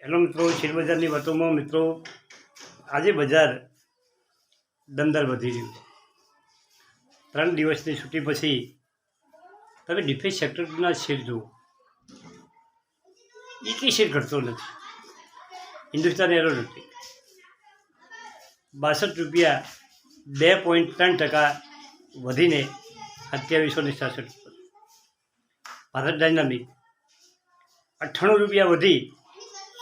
Hello મિત્રો, શેરબજારની વાતોમાં મિત્રો, આજે બજાર દમદાર વધી રહ્યું ત્રણ દિવસની છૂટી પછી તમે ડિફેન્સ સેક્ટરના શેર જુઓ. એકેય શેર ઘટતો નથી? હિન્દુસ્તાન એરોનોટિક બાસઠ રૂપિયા બે પોઈન્ટ ત્રણ ટકા વધીને સત્યાવીસો ને સાસઠ ઉપર. ભારત ડાયનામિક અઠ્ઠાણું રૂપિયા વધી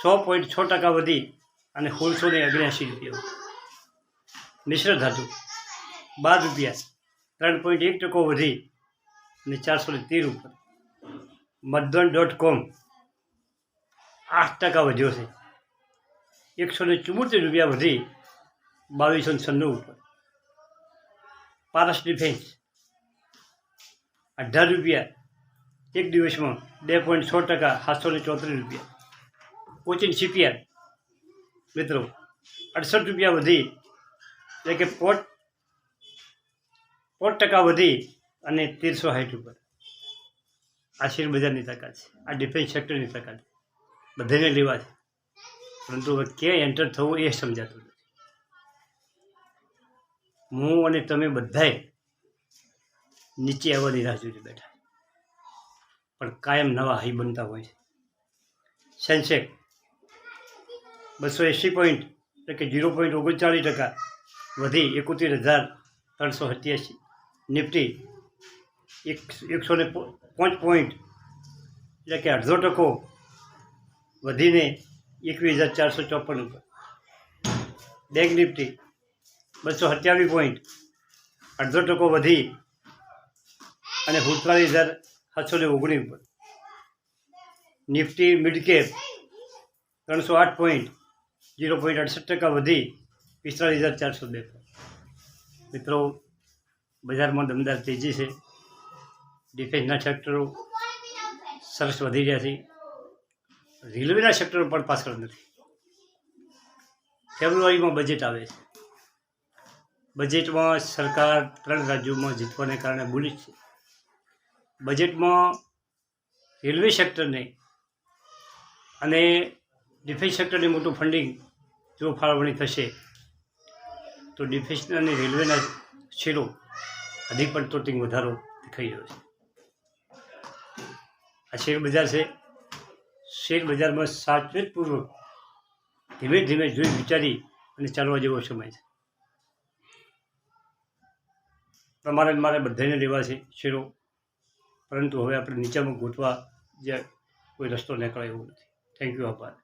સો પોઈન્ટ છ ટકા વધી અને સોળસો ને અગ્યાસી રૂપિયા. મિશ્ર ધાતુ, બાર રૂપિયા ત્રણ પોઈન્ટ એક ટકો વધી અને ચારસો ને તેર ઉપર. મધન ડોટ કોમ આઠ ટકા વધ્યો છે. એકસો ને ચુમ્મોતેર રૂપિયા વધી બાવીસો ને છન્નું ઉપર. પારસ ડિફેન્સ, અઢાર રૂપિયા. એક દિવસમાં બે પોઈન્ટ છ ટકા, સાતસો ને ચોત્રીસ રૂપિયા. કોચિન શિપયાર્ડ મિત્રો, અડસઠ રૂપિયા વધી, એટલે કે પોટ પોટ ટકા વધી અને તેરસો સાઠ ઉપર. આ શેર બજારની તાકાત છે. આ ડિફેન્સ સેક્ટરની તાકાત છે. બધાને લેવા છે. પરંતુ હવે ક્યાં એન્ટર થવું એ સમજાતું નથી. હું અને તમે બધાએ નીચે આવવાની રાહ જોઈને બેઠા. પણ કાયમ નવા હાઈ બનતા હોય છે. સેન્સેક બસો એંસી પોઈન્ટ એટલે કે ઝીરો પોઈન્ટ ઓગણચાળીસ ટકા વધી એકોતેર હજાર ત્રણસો સત્યાસી. નિફ્ટી એક, એકસો ને પાંચ પોઈન્ટ એટલે કે અડધો ટકો વધીને એકવીસ હજાર ચારસો ચોપન ઉપર. બેંક નિફ્ટી બસો સત્યાવીસ પોઈન્ટ અડધો ટકો વધી અને સુડતાલીસ હજાર સાતસો ને ઓગણીસ ઉપર. નિફ્ટી મિડકેપ ત્રણસો આઠ પોઈન્ટ ઝીરો પોઈન્ટ અડસઠ ટકા વધી પિસ્તાળીસ હજાર ચારસો બે મિત્રો, બજારમાં દમદાર તેજી છે. ડિફેન્સના સેક્ટરો સરસ વધી રહ્યા છે. રેલવેના સેક્ટરો પણ પાછળ નથી. ફેબ્રુઆરીમાં બજેટ આવે છે. બજેટમાં સરકાર ત્રણ રાજ્યોમાં જીતવાને કારણે બુલિશ છે. બજેટમાં રેલવે સેક્ટરને અને ડિફેન્સ સેક્ટરને મોટું ફંડિંગ જો ફાળવણી થશે, તો ડિફેન્સ અને રેલવેના શેરો અધિક પણ તોટિંગ વધારો દેખાઈ રહ્યો છે. આ શેર બજાર છે. શેર બજારમાં સાવચેતપૂર્વક ધીમે ધીમે જોઈ વિચારી અને ચાલવા જેવો સમય છે. તમારે મારે બધાને લેવા છે શેરો પરંતુ હવે આપણે નીચામાં ગોઠવા જે કોઈ રસ્તો નીકળે એવું નથી. થેન્ક યુ આભાર.